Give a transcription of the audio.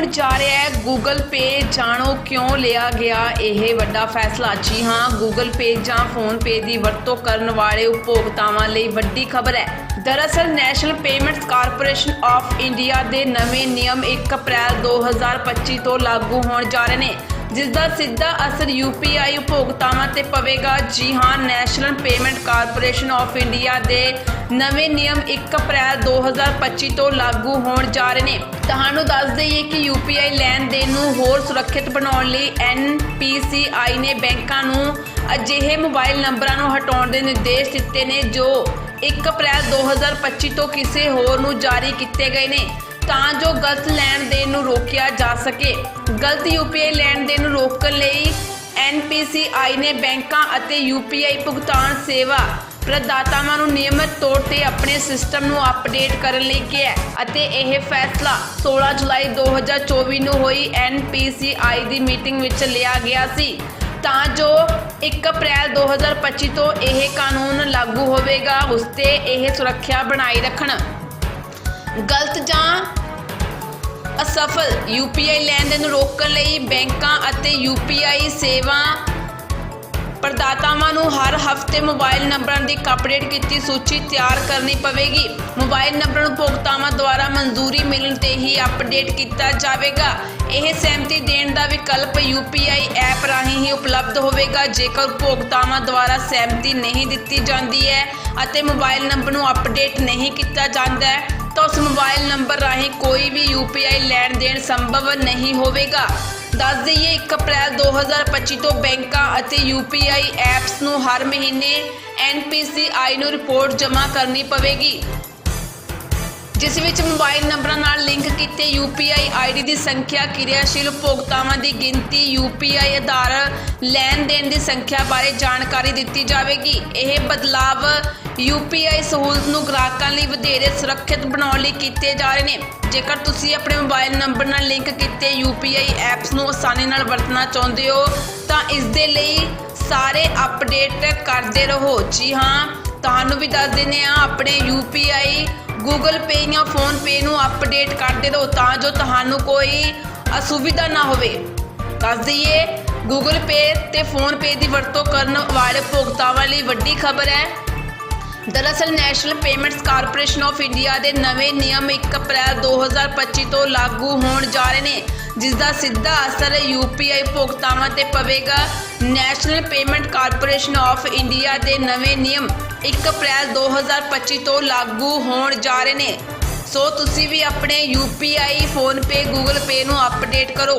ਹੋਣ ਜਾ ਰਿਹਾ ਹੈ Google Pay, ਜਾਣੋ ਕਿਉਂ ਲਿਆ ਗਿਆ ਇਹ ਵੱਡਾ ਫੈਸਲਾ? ਜੀ ਹਾਂ, Google Pay ਜਾਂ ਫੋਨ PhonePe ਦੀ ਵਰਤੋਂ ਕਰਨ ਵਾਲੇ ਉਪਭੋਗਤਾਵਾਂ ਲਈ ਵੱਡੀ ਖਬਰ ਹੈ। ਦਰਅਸਲ national payments corporation of India ਦੇ ਨਵੇਂ ਨਿਯਮ 1 ਅਪ੍ਰੈਲ 2025 ਤੋਂ ਲਾਗੂ ਹੋਣ ਜਾ ਰਹੇ ਨੇ। ਜਿਸ ਦਾ ਸਿੱਧਾ ਅਸਰ UPI ਉਪਭੋਗਤਾਵਾਂ ਤੇ ਪਵੇਗਾ। ਜੀ ਹਾਂ, national payment corporation of India ਦੇ ਨਵੇਂ ਨਿਯਮ 1 ਅਪ੍ਰੈਲ 2025 ਤੋਂ ਲਾਗੂ ਹੋਣ ਜਾ ਰਹੇ ਨੇ। ਤੁਹਾਨੂੰ ਦੱਸ ਦਈਏ ਕਿ UPI ਲੈਣ ਦੇਣ ਨੂੰ ਹੋਰ ਸੁਰੱਖਿਅਤ ਬਣਾਉਣ ਲਈ NPCI ਨੇ ਬੈਂਕਾਂ ਨੂੰ ਅਜਿਹੇ ਮੋਬਾਈਲ ਨੰਬਰਾਂ ਨੂੰ ਹਟਾਉਣ ਦੇ ਨਿਰਦੇਸ਼ ਦਿੱਤੇ ਨੇ, ਜੋ 1 ਅਪ੍ਰੈਲ 2025 ਤੋਂ ਕਿਸੇ ਹੋਰ ਨੂੰ ਜਾਰੀ ਕੀਤੇ ਗਏ ਨੇ। ਤਾਂ ਜੋ ਗਲਤ ਲੈਣ ਦੇਣ ਨੂੰ ਰੋਕਿਆ ਜਾ ਸਕੇ। ਗਲਤ UPI ਲੈਣ ਦੇਣ ਰੋਕਣ ਲਈ NPCI ਨੇ ਬੈਂਕਾਂ ਅਤੇ UPI ਭੁਗਤਾਨ ਸੇਵਾ ਪ੍ਰਦਾਤਾਵਾਂ ਨੂੰ ਨਿਯਮਿਤ ਤੌਰ ਤੇ ਆਪਣੇ ਸਿਸਟਮ ਨੂੰ ਅਪਡੇਟ ਕਰਨ ਲਈ ਕਿਹਾ ਅਤੇ ਇਹ ਫੈਸਲਾ 16 ਜੁਲਾਈ 2024 ਨੂੰ ਹੋਈ NPCI ਦੀ ਮੀਟਿੰਗ ਵਿੱਚ ਲਿਆ ਗਿਆ ਸੀ। ਤਾਂ ਜੋ 1 ਅਪ੍ਰੈਲ 2025 ਤੋਂ ਇਹ ਕਾਨੂੰਨ ਲਾਗੂ ਹੋਵੇਗਾ, ਉਸ ਤੇ ਇਹ ਸੁਰੱਖਿਆ ਬਣਾਈ ਰੱਖਣ। ਗਲਤ ਜਾਂ ਅਸਫਲ UPI ਲੈਣ ਦੇਣ ਨੂੰ ਰੋਕਣ ਲਈ ਬੈਂਕਾਂ ਅਤੇ UPI ਸੇਵਾ ਪ੍ਰਦਾਤਾਵਾਂ ਨੂੰ ਹਰ ਹਫ਼ਤੇ ਮੋਬਾਈਲ ਨੰਬਰਾਂ ਦੀ ਅਪਡੇਟ ਕੀਤੀ ਸੂਚੀ ਤਿਆਰ ਕਰਨੀ ਪਵੇਗੀ। ਮੋਬਾਈਲ ਨੰਬਰ ਨੂੰ ਉਪਭੋਗਤਾਵਾਂ ਦੁਆਰਾ ਮਨਜ਼ੂਰੀ ਮਿਲਣ ਤੇ ਹੀ ਅਪਡੇਟ ਕੀਤਾ ਜਾਵੇਗਾ। ਇਹ ਸਹਿਮਤੀ ਦੇਣ ਦਾ ਵਿਕਲਪ UPI ਐਪ ਰਾਹੀਂ ਹੀ ਉਪਲਬਧ ਹੋਵੇਗਾ। ਜੇਕਰ ਉਪਭੋਗਤਾਵਾਂ ਦੁਆਰਾ ਸਹਿਮਤੀ ਨਹੀਂ ਦਿੱਤੀ ਜਾਂਦੀ ਹੈ ਅਤੇ ਮੋਬਾਈਲ ਨੰਬਰ ਨੂੰ ਅਪਡੇਟ ਨਹੀਂ ਕੀਤਾ ਜਾਂਦਾ ਹੈ, ਤਾਂ ਉਸ ਮੋਬਾਈਲ ਨੰਬਰ ਰਾਹੀਂ ਕੋਈ ਵੀ UPI ਲੈਣ ਦੇਣ ਸੰਭਵ ਨਹੀਂ ਹੋਵੇਗਾ। ਦੱਸ ਦਈਏ 1 ਅਪ੍ਰੈਲ 2025 ਤੋਂ ਬੈਂਕਾਂ ਅਤੇ UPI ਐਪਸ ਨੂੰ ਹਰ ਮਹੀਨੇ NPCI ਨੂੰ ਰਿਪੋਰਟ ਜਮ੍ਹਾਂ ਕਰਨੀ ਪਵੇਗੀ। ਜਿਸ ਵਿੱਚ ਮੋਬਾਈਲ ਨੰਬਰਾਂ ਨਾਲ ਲਿੰਕ ਕੀਤੇ UPI ID ਦੀ ਸੰਖਿਆ, ਕਿਰਿਆਸ਼ੀਲ ਉਪਭੋਗਤਾਵਾਂ ਦੀ ਗਿਣਤੀ UPI ਆਧਾਰ ਲੈਣ ਦੇਣ ਦੀ ਸੰਖਿਆ ਬਾਰੇ ਜਾਣਕਾਰੀ ਦਿੱਤੀ ਜਾਵੇਗੀ। ਇਹ ਬਦਲਾਵ UPI ਸਹੂਲਤ ਨੂੰ ਗ੍ਰਾਹਕਾਂ ਲਈ ਵਧੇਰੇ ਸੁਰੱਖਿਅਤ ਬਣਾਉਣ ਲਈ ਕੀਤੇ ਜਾ ਰਹੇ ਨੇ। ਜੇਕਰ ਤੁਸੀਂ ਆਪਣੇ ਮੋਬਾਈਲ ਨੰਬਰ ਨਾਲ ਲਿੰਕ ਕੀਤੇ UPI ਐਪਸ ਨੂੰ ਆਸਾਨੀ ਨਾਲ ਵਰਤਣਾ ਚਾਹੁੰਦੇ ਹੋ, ਤਾਂ ਇਸ ਦੇ ਲਈ ਸਾਰੇ ਅਪਡੇਟ ਕਰਦੇ ਰਹੋ। ਜੀ ਹਾਂ, ਤੁਹਾਨੂੰ ਵੀ ਦੱਸ ਦਿੰਦੇ ਆ ਆਪਣੇ UPI ਗੂਗਲ Pay ਜਾਂ ਫੋਨ PhonePe ਨੂੰ ਅਪਡੇਟ ਕਰਦੇ ਰਹੋ ਤਾਂ ਜੋ ਤੁਹਾਨੂੰ ਕੋਈ ਅਸੁਵਿਧਾ ਨਾ ਹੋਵੇ। ਦੱਸ ਦਈਏ ਗੂਗਲ Pay ਤੇ PhonePe ਦੀ ਵਰਤੋਂ ਕਰਨ ਵਾਲੇ ਭੁਗਤਾਵਾਂ ਲਈ ਵੱਡੀ ਖਬਰ ਹੈ। ਦਰਅਸਲ national payments corporation of India ਦੇ ਨਵੇਂ ਨਿਯਮ 1 ਅਪ੍ਰੈਲ 2025 ਤੋਂ ਲਾਗੂ ਹੋਣ ਜਾ ਰਹੇ ਨੇ ਜਿਸ ਦਾ ਸਿੱਧਾ ਅਸਰ UPI ਭੁਗਤਾਵਾਂ ਤੇ ਪਵੇਗਾ। National payment corporation of India ਦੇ ਨਵੇਂ ਨਿਯਮ 1 ਅਪ੍ਰੈਲ 2025 ਤੋਂ ਲਾਗੂ ਹੋਣ ਜਾ ਰਹੇ ਨੇ। ਸੋ ਤੁਸੀਂ ਵੀ ਆਪਣੇ UPI PhonePe ਗੂਗਲ ਪੇ ਨੂੰ ਅਪਡੇਟ ਕਰੋ।